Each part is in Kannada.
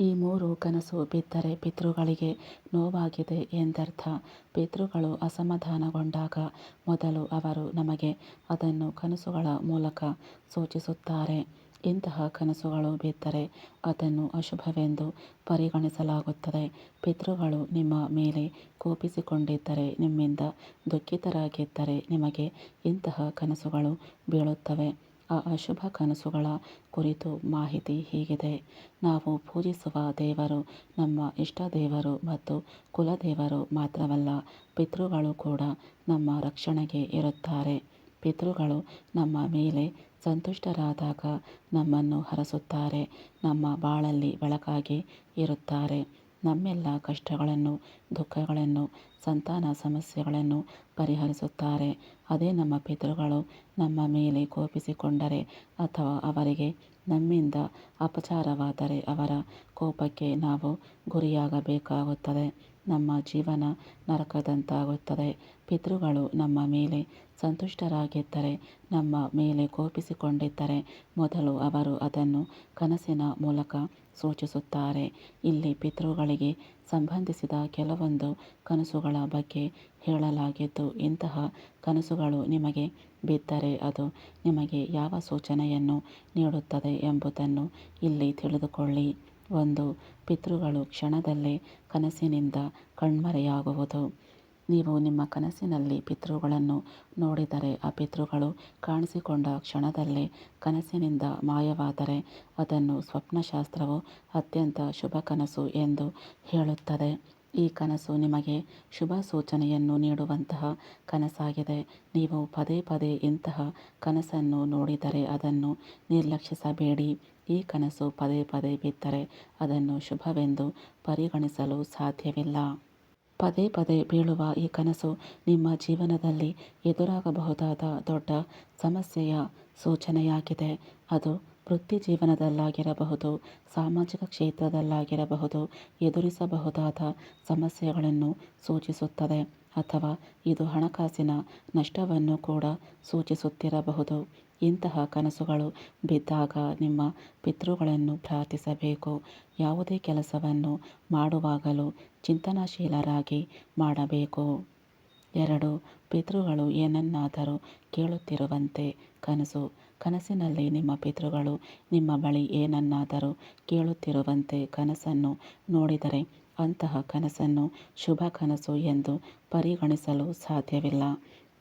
ಈ ಮೂರು ಕನಸು ಬಿದ್ದರೆ ಪಿತೃಗಳಿಗೆ ನೋವಾಗಿದೆ ಎಂದರ್ಥ. ಪಿತೃಗಳು ಅಸಮಾಧಾನಗೊಂಡಾಗ ಮೊದಲು ಅವರು ನಮಗೆ ಅದನ್ನು ಕನಸುಗಳ ಮೂಲಕ ಸೂಚಿಸುತ್ತಾರೆ. ಇಂತಹ ಕನಸುಗಳು ಬಿದ್ದರೆ ಅದನ್ನು ಅಶುಭವೆಂದು ಪರಿಗಣಿಸಲಾಗುತ್ತದೆ. ಪಿತೃಗಳು ನಿಮ್ಮ ಮೇಲೆ ಕೋಪಿಸಿಕೊಂಡಿದ್ದರೆ ನಿಮ್ಮಿಂದ ದುಃಖಿತರಾಗಿದ್ದರೆ ನಿಮಗೆ ಇಂತಹ ಕನಸುಗಳು ಬೀಳುತ್ತವೆ. ಆ ಅಶುಭ ಕನಸುಗಳ ಕುರಿತು ಮಾಹಿತಿ ಹೀಗಿದೆ. ನಾವು ಪೂಜಿಸುವ ದೇವರು ನಮ್ಮ ಇಷ್ಟ ದೇವರು ಮತ್ತು ಕುಲದೇವರು ಮಾತ್ರವಲ್ಲ, ಪಿತೃಗಳು ಕೂಡ ನಮ್ಮ ರಕ್ಷಣೆಗೆ ಇರುತ್ತಾರೆ. ಪಿತೃಗಳು ನಮ್ಮ ಮೇಲೆ ಸಂತುಷ್ಟರಾದಾಗ ನಮ್ಮನ್ನು ಹರಸುತ್ತಾರೆ, ನಮ್ಮ ಬಾಳಲ್ಲಿ ಬೆಳಕಾಗಿ ಇರುತ್ತಾರೆ. ನಮ್ಮೆಲ್ಲ ಕಷ್ಟಗಳನ್ನು, ದುಃಖಗಳನ್ನು, ಸಂತಾನ ಸಮಸ್ಯೆಗಳನ್ನು ಪರಿಹರಿಸುತ್ತಾರೆ. ಅದೇ ನಮ್ಮ ಪಿತೃಗಳು ನಮ್ಮ ಮೇಲೆ ಕೋಪಿಸಿಕೊಂಡರೆ ಅಥವಾ ಅವರಿಗೆ ನಮ್ಮಿಂದ ಅಪಚಾರವಾದರೆ ಅವರ ಕೋಪಕ್ಕೆ ನಾವು ಗುರಿಯಾಗಬೇಕಾಗುತ್ತದೆ. ನಮ್ಮ ಜೀವನ ನರಕದಂತಾಗುತ್ತದೆ. ಪಿತೃಗಳು ನಮ್ಮ ಮೇಲೆ ಸಂತುಷ್ಟರಾಗಿದ್ದರೆ, ನಮ್ಮ ಮೇಲೆ ಕೋಪಿಸಿಕೊಂಡಿದ್ದರೆ ಮೊದಲು ಅವರು ಅದನ್ನು ಕನಸಿನ ಮೂಲಕ ಸೂಚಿಸುತ್ತಾರೆ. ಇಲ್ಲಿ ಪಿತೃಗಳಿಗೆ ಸಂಬಂಧಿಸಿದ ಕೆಲವೊಂದು ಕನಸುಗಳ ಬಗ್ಗೆ ಹೇಳಲಾಗಿದ್ದು, ಇಂತಹ ಕನಸುಗಳು ನಿಮಗೆ ಬಿದ್ದರೆ ಅದು ನಿಮಗೆ ಯಾವ ಸೂಚನೆಯನ್ನು ನೀಡುತ್ತದೆ ಎಂಬುದನ್ನು ಇಲ್ಲಿ ತಿಳಿದುಕೊಳ್ಳಿ. ಒಂದು, ಪಿತೃಗಳು ಕ್ಷಣದಲ್ಲೇ ಕನಸಿನಿಂದ ಕಣ್ಮರೆಯಾಗುವುದು. ನೀವು ನಿಮ್ಮ ಕನಸಿನಲ್ಲಿ ಪಿತೃಗಳನ್ನು ನೋಡಿದರೆ ಆ ಪಿತೃಗಳು ಕಾಣಿಸಿಕೊಂಡ ಕ್ಷಣದಲ್ಲಿ ಕನಸಿನಿಂದ ಮಾಯವಾದರೆ ಅದನ್ನು ಸ್ವಪ್ನಶಾಸ್ತ್ರವು ಅತ್ಯಂತ ಶುಭ ಕನಸು ಎಂದು ಹೇಳುತ್ತದೆ. ಈ ಕನಸು ನಿಮಗೆ ಶುಭ ಸೂಚನೆಯನ್ನು ನೀಡುವಂತಹ ಕನಸಾಗಿದೆ. ನೀವು ಪದೇ ಪದೇ ಇಂತಹ ಕನಸನ್ನು ನೋಡಿದರೆ ಅದನ್ನು ನಿರ್ಲಕ್ಷಿಸಬೇಡಿ. ಈ ಕನಸು ಪದೇ ಪದೇ ಬಿದ್ದರೆ ಅದನ್ನು ಶುಭವೆಂದು ಪರಿಗಣಿಸಲು ಸಾಧ್ಯವಿಲ್ಲ. ಪದೇ ಪದೇ ಬೀಳುವ ಈ ಕನಸು ನಿಮ್ಮ ಜೀವನದಲ್ಲಿ ಎದುರಾಗಬಹುದಾದ ದೊಡ್ಡ ಸಮಸ್ಯೆಯ ಸೂಚನೆಯಾಗಿದೆ. ಅದು ವೃತ್ತಿ ಜೀವನದಲ್ಲಾಗಿರಬಹುದು, ಸಾಮಾಜಿಕ ಕ್ಷೇತ್ರದಲ್ಲಾಗಿರಬಹುದು, ಎದುರಿಸಬಹುದಾದ ಸಮಸ್ಯೆಗಳನ್ನು ಸೂಚಿಸುತ್ತದೆ ಅಥವಾ ಇದು ಹಣಕಾಸಿನ ನಷ್ಟವನ್ನು ಕೂಡ ಸೂಚಿಸುತ್ತಿರಬಹುದು. ಇಂತಹ ಕನಸುಗಳು ಬಿದ್ದಾಗ ನಿಮ್ಮ ಪಿತೃಗಳನ್ನು ಪ್ರಾರ್ಥಿಸಬೇಕು. ಯಾವುದೇ ಕೆಲಸವನ್ನು ಮಾಡುವಾಗಲೂ ಚಿಂತನಾಶೀಲರಾಗಿ ಮಾಡಬೇಕು. ಎರಡು, ಪಿತೃಗಳು ಏನನ್ನಾದರೂ ಕೇಳುತ್ತಿರುವಂತೆ ಕನಸು. ಕನಸಿನಲ್ಲಿ ನಿಮ್ಮ ಪಿತೃಗಳು ನಿಮ್ಮ ಬಳಿ ಏನನ್ನಾದರೂ ಕೇಳುತ್ತಿರುವಂತೆ ಕನಸನ್ನು ನೋಡಿದರೆ ಅಂತಹ ಕನಸನ್ನು ಶುಭ ಕನಸು ಎಂದು ಪರಿಗಣಿಸಲು ಸಾಧ್ಯವಿಲ್ಲ.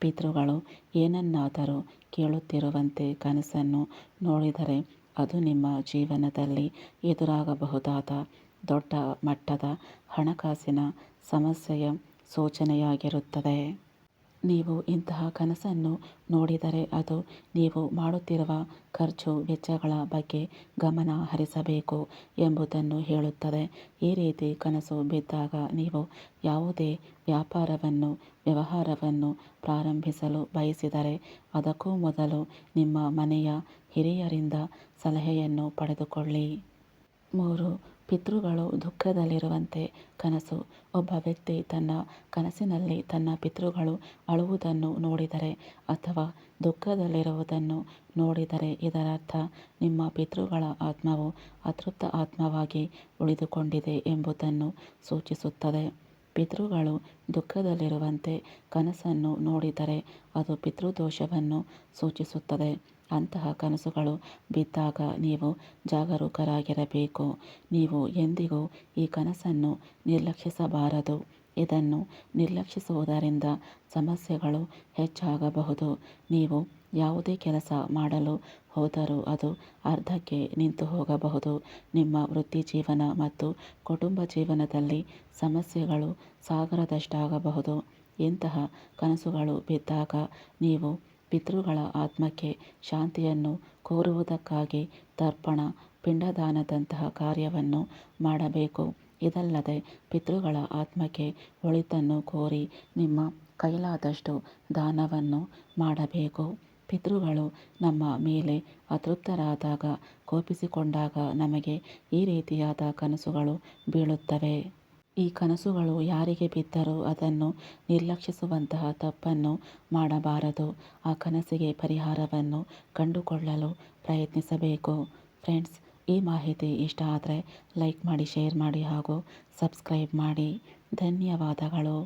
ಪಿತೃಗಳು ಏನನ್ನಾದರೂ ಕೇಳುತ್ತಿರುವಂತೆ ಕನಸನ್ನು ನೋಡಿದರೆ ಅದು ನಿಮ್ಮ ಜೀವನದಲ್ಲಿ ಎದುರಾಗಬಹುದಾದ ದೊಡ್ಡ ಮಟ್ಟದ ಹಣಕಾಸಿನ ಸಮಸ್ಯೆಯ ಸೂಚನೆಯಾಗಿರುತ್ತದೆ. ನೀವು ಇಂತಹ ಕನಸನ್ನು ನೋಡಿದರೆ ಅದು ನೀವು ಮಾಡುತ್ತಿರುವ ಖರ್ಚು ವೆಚ್ಚಗಳ ಬಗ್ಗೆ ಗಮನ ಹರಿಸಬೇಕು ಎಂಬುದನ್ನು ಹೇಳುತ್ತದೆ. ಈ ರೀತಿ ಕನಸು ಬಿದ್ದಾಗ ನೀವು ಯಾವುದೇ ವ್ಯಾಪಾರವನ್ನು, ವ್ಯವಹಾರವನ್ನು ಪ್ರಾರಂಭಿಸಲು ಬಯಸಿದರೆ ಅದಕ್ಕೂ ಮೊದಲು ನಿಮ್ಮ ಮನೆಯ ಹಿರಿಯರಿಂದ ಸಲಹೆಯನ್ನು ಪಡೆದುಕೊಳ್ಳಿ. ಮೂರು ಪಿತೃಗಳು ದುಃಖದಲ್ಲಿರುವಂತೆ ಕನಸು. ಒಬ್ಬ ವ್ಯಕ್ತಿ ತನ್ನ ಕನಸಿನಲ್ಲಿ ತನ್ನ ಪಿತೃಗಳು ಅಳುವುದನ್ನು ನೋಡಿದರೆ ಅಥವಾ ದುಃಖದಲ್ಲಿರುವುದನ್ನು ನೋಡಿದರೆ ಇದರರ್ಥ ನಿಮ್ಮ ಪಿತೃಗಳ ಆತ್ಮವು ಅತೃಪ್ತ ಆತ್ಮವಾಗಿ ಉಳಿದುಕೊಂಡಿದೆ ಎಂಬುದನ್ನು ಸೂಚಿಸುತ್ತದೆ. ಪಿತೃಗಳು ದುಃಖದಲ್ಲಿರುವಂತೆ ಕನಸನ್ನು ನೋಡಿದರೆ ಅದು ಪಿತೃದೋಷವನ್ನು ಸೂಚಿಸುತ್ತದೆ. ಅಂತಹ ಕನಸುಗಳು ಬಿದ್ದಾಗ ನೀವು ಜಾಗರೂಕರಾಗಿರಬೇಕು. ನೀವು ಎಂದಿಗೂ ಈ ಕನಸನ್ನು ನಿರ್ಲಕ್ಷಿಸಬಾರದು. ಇದನ್ನು ನಿರ್ಲಕ್ಷಿಸುವುದರಿಂದ ಸಮಸ್ಯೆಗಳು ಹೆಚ್ಚಾಗಬಹುದು. ನೀವು ಯಾವುದೇ ಕೆಲಸ ಮಾಡಲು ಹೋದರೂ ಅದು ಅರ್ಧಕ್ಕೆ ನಿಂತು ಹೋಗಬಹುದು. ನಿಮ್ಮ ವೃತ್ತಿ ಜೀವನ ಮತ್ತು ಕುಟುಂಬ ಜೀವನದಲ್ಲಿ ಸಮಸ್ಯೆಗಳು ಸಾಗರದಷ್ಟಾಗಬಹುದು. ಇಂತಹ ಕನಸುಗಳು ಬಿದ್ದಾಗ ನೀವು ಪಿತೃಗಳ ಆತ್ಮಕ್ಕೆ ಶಾಂತಿಯನ್ನು ಕೋರುವುದಕ್ಕಾಗಿ ತರ್ಪಣ, ಪಿಂಡದಾನದಂತಹ ಕಾರ್ಯವನ್ನು ಮಾಡಬೇಕು. ಇದಲ್ಲದೆ ಪಿತೃಗಳ ಆತ್ಮಕ್ಕೆ ಒಳಿತನ್ನು ಕೋರಿ ನಿಮ್ಮ ಕೈಲಾದಷ್ಟು ದಾನವನ್ನು ಮಾಡಬೇಕು. ಪಿತೃಗಳು ನಮ್ಮ ಮೇಲೆ ಅತೃಪ್ತರಾದಾಗ, ಕೋಪಿಸಿಕೊಂಡಾಗ ನಮಗೆ ಈ ರೀತಿಯಾದ ಕನಸುಗಳು ಬೀಳುತ್ತವೆ. ಈ ಕನಸುಗಳು ಯಾರಿಗೆ ಬಿದ್ದರೂ ಅದನ್ನು ನಿರ್ಲಕ್ಷಿಸುವಂತಹ ತಪ್ಪನ್ನು ಮಾಡಬಾರದು. ಆ ಕನಸಿಗೆ ಪರಿಹಾರವನ್ನು ಕಂಡುಕೊಳ್ಳಲು ಪ್ರಯತ್ನಿಸಬೇಕು. ಫ್ರೆಂಡ್ಸ್, ಈ ಮಾಹಿತಿ ಇಷ್ಟ ಆದರೆ ಲೈಕ್ ಮಾಡಿ, ಶೇರ್ ಮಾಡಿ ಹಾಗೂ ಸಬ್ಸ್ಕ್ರೈಬ್ ಮಾಡಿ. ಧನ್ಯವಾದಗಳು.